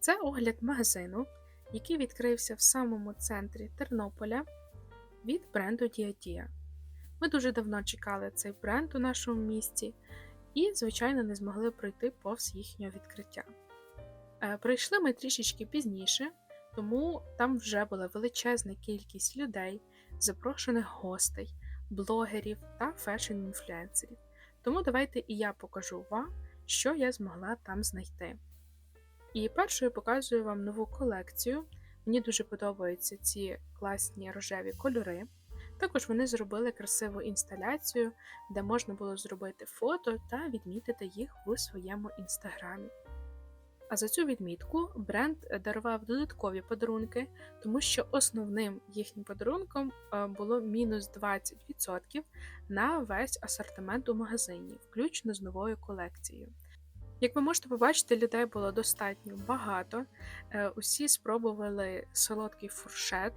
Це огляд магазину, який відкрився в самому центрі Тернополя від бренду Діадія. Ми дуже давно чекали цей бренд у нашому місті і, звичайно, не змогли пройти повз їхнього відкриття. Е, Прийшли ми трішечки пізніше, тому там вже була величезна кількість людей, запрошених гостей, блогерів та фешн-інфлюенсерів. Тому давайте і я покажу вам, що я змогла там знайти. І першою показую вам нову колекцію. Мені дуже подобаються ці класні рожеві кольори. Також вони зробили красиву інсталяцію, де можна було зробити фото та відмітити їх у своєму інстаграмі. А за цю відмітку бренд дарував додаткові подарунки, тому що основним їхнім подарунком е, було мінус 20% на весь асортимент у магазині, включно з новою колекцією. Як ви можете побачити, людей було достатньо багато. Е, Усі спробували солодкий фуршет.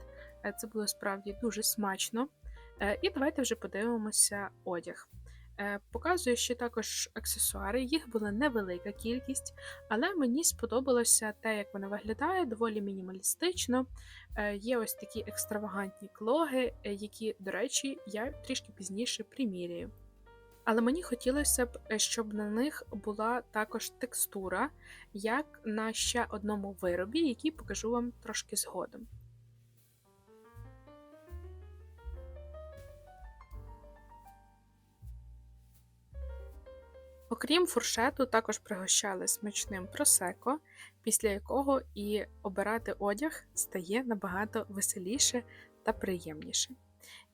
Е, Це було справді дуже смачно. Е, І давайте вже подивимося одяг. Показую ще також аксесуари. Їх була невелика кількість, але мені сподобалося те, як вони виглядають, доволі мінімалістично. Є ось такі екстравагантні клоги, які, до речі, я трішки пізніше приміряю. Але мені хотілося б, е, щоб на них була також текстура, як на ще одному виробі, який покажу вам трошки згодом. Окрім фуршету, також пригощали смачним просеко, після якого і обирати одяг стає набагато веселіше та приємніше.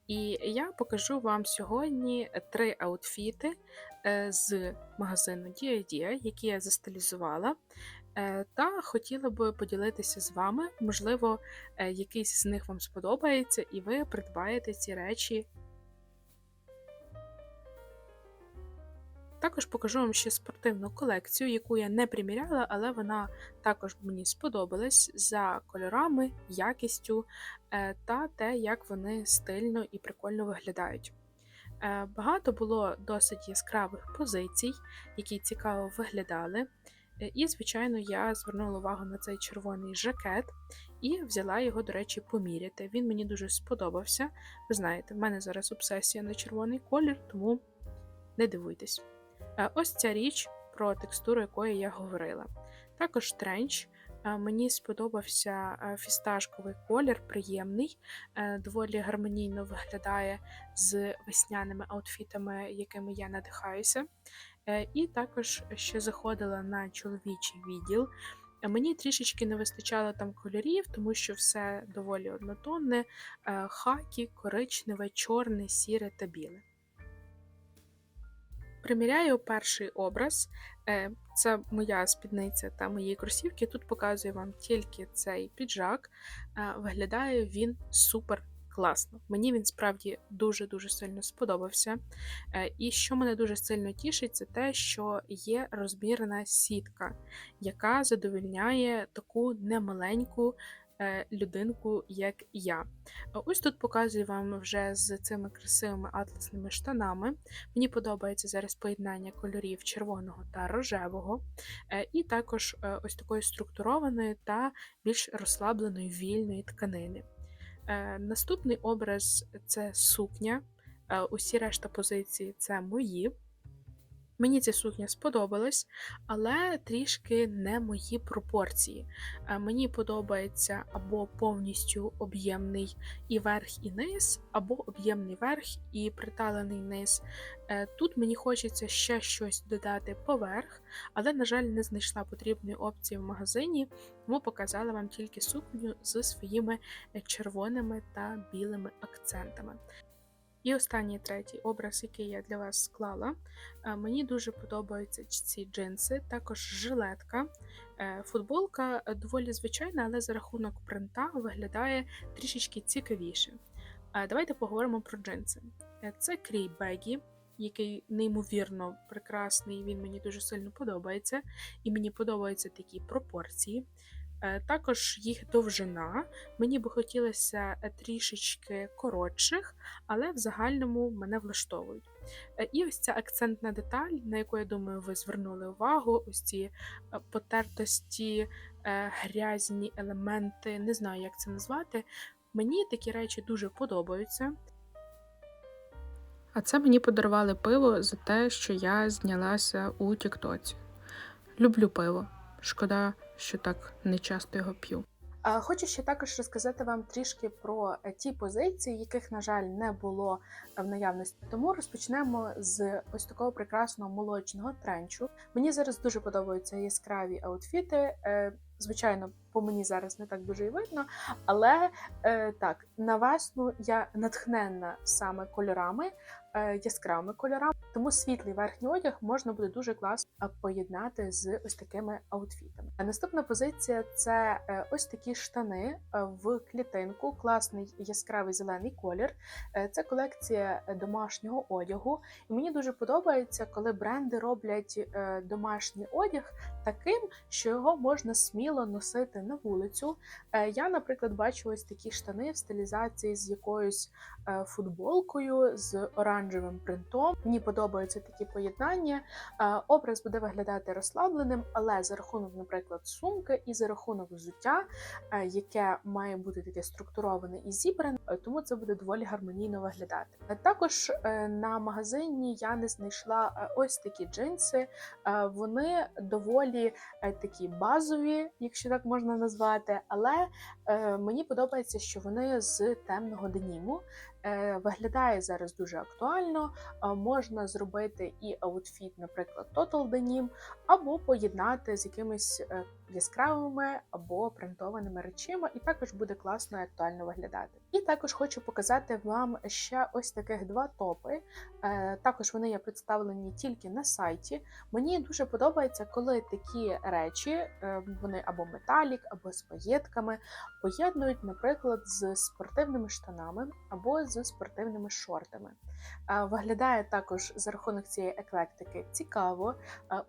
І я покажу вам сьогодні три аутфіти е, з магазину Dia які я застилізувала. Е, Та хотіла би поділитися з вами. Можливо, е, якийсь з них вам сподобається, і ви придбаєте ці речі. Також покажу вам ще спортивну колекцію, яку я не приміряла, але вона також мені сподобалась за кольорами, якістю е, та те, як вони стильно і прикольно виглядають. Е, Багато було досить яскравих позицій, які цікаво виглядали. Е, І, звичайно, я звернула увагу на цей червоний жакет і взяла його, до речі, поміряти. Він мені дуже сподобався. Ви знаєте, в мене зараз обсесія на червоний колір, тому не дивуйтесь. Е, Ось ця річ, про текстуру якої я говорила. Також тренч. Е, Мені сподобався е, фісташковий колір, приємний, доволі гармонійно виглядає з весняними аутфітами, якими я надихаюся. І також ще заходила на чоловічий відділ. Мені трішечки не вистачало там кольорів, тому що все доволі однотонне: хакі, коричневе, чорне, сіре та біле. Приміряю перший образ. Е, Це моя спідниця та мої кросівки. Тут показую вам тільки цей піджак. Е, Виглядає він супер класно. Мені він справді дуже-дуже сильно сподобався. Е, І що мене дуже сильно тішить, це те, що є розмірна сітка, яка задовільняє таку немаленьку людинку, як я. Ось тут показую вам вже з цими красивими атласними штанами. Мені подобається зараз поєднання кольорів червоного та рожевого, е, і також е, ось такої структурованої та більш розслабленої вільної тканини. Е, Наступний образ це сукня. Е, Усі решта позицій це мої. Мені ця сукня сподобалась, але трішки не мої пропорції. Е, Мені подобається або повністю об'ємний і верх, і низ, або об'ємний верх і приталений низ. Е, Тут мені хочеться ще щось додати поверх, але, на жаль, не знайшла потрібної опції в магазині, тому показала вам тільки сукню з своїми е, червоними та білими акцентами. І останній третій образ, який я для вас склала. Е, Мені дуже подобаються ці джинси, також жилетка. Е, Футболка е, доволі звичайна, але за рахунок принта виглядає трішечки цікавіше. Давайте поговоримо про джинси. Це крій Бегі, який неймовірно прекрасний, він мені дуже сильно подобається, і мені подобаються такі пропорції. Е, Також їх довжина. Мені би хотілося е, трішечки коротших, але в загальному мене влаштовують. Е, І ось ця акцентна деталь, на яку я думаю, ви звернули увагу, ось ці потертості грязні елементи, не знаю, як це назвати. Мені такі речі дуже подобаються. А це мені подарували пиво за те, що я знялася у Тіктоці. Люблю пиво. Шкода, що так не часто його п'ю. Хочу ще також розказати вам трішки про е, ті позиції, яких, на жаль, не було е, в наявності. Тому розпочнемо з ось такого прекрасного молочного тренчу. Мені зараз дуже подобаються яскраві аутфіти. Е, Звичайно, по мені зараз не так дуже і видно, але е, так, на весну я натхненна саме кольорами, е, яскравими кольорами, тому світлий верхній одяг можна буде дуже класно е, поєднати з ось такими аутфітами. Наступна позиція це е, ось такі штани е, в клітинку, класний яскравий зелений колір. Це колекція домашнього одягу. І мені дуже подобається, коли бренди роблять домашній одяг таким, що його можна сміло носити на вулицю. Е, Я, наприклад, бачу ось такі штани в стилізації з якоюсь е, футболкою, з оранжевим принтом. Мені подобаються такі поєднання. Е, Образ буде виглядати розслабленим, але за рахунок, наприклад, сумки і за рахунок взуття, яке має бути таке структуроване і зібране, тому це буде доволі гармонійно виглядати. Також на магазині я не знайшла ось такі джинси. Вони доволі такі базові, якщо так можна назвати, але е, мені подобається, що вони з темного деніму. Е, Виглядає зараз дуже актуально. Е, Можна зробити і аутфіт, наприклад, Total Denim, або поєднати з якимись е, яскравими або принтованими речима, і також буде класно і актуально виглядати. І також хочу показати вам ще ось таких два топи. Також вони є представлені тільки на сайті. Мені дуже подобається, коли такі речі, вони або металік, або з паєтками, поєднують, наприклад, з спортивними штанами або з спортивними шортами. Виглядає також за рахунок цієї еклектики цікаво.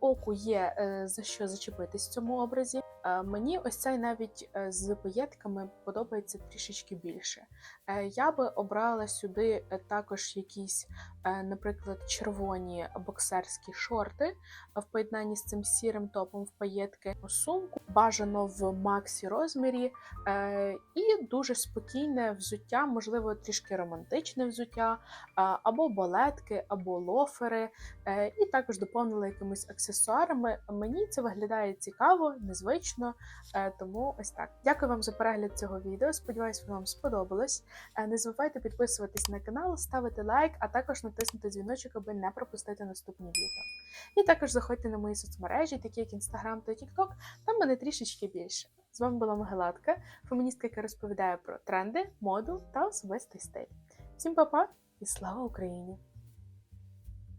Оку є е, за що зачепитись в цьому образі. Мені ось цей навіть е, з паєтками подобається трішечки більше. Е, Я би обрала сюди також якісь, наприклад, червоні боксерські шорти е, в поєднанні з цим сірим топом в паєтки, сумку, бажано в максі розмірі, е, і дуже спокійне взуття, можливо, трішки романтичне взуття, або балетки, або лофери, е, і також доповнила якимись аксесуарами. Мені це виглядає цікаво, незвично, е, тому ось так. Дякую вам за перегляд цього відео. Сподіваюсь, воно вам сподобалось. Е, Не забувайте підписуватись на канал, ставити лайк, а також натиснути дзвіночок, аби не пропустити наступні відео. І також заходьте на мої соцмережі, такі як Instagram та TikTok, там мене трішечки більше. З вами була Могилатка, феміністка, яка розповідає про тренди, моду та особистий стиль. Всім па-па і слава Україні!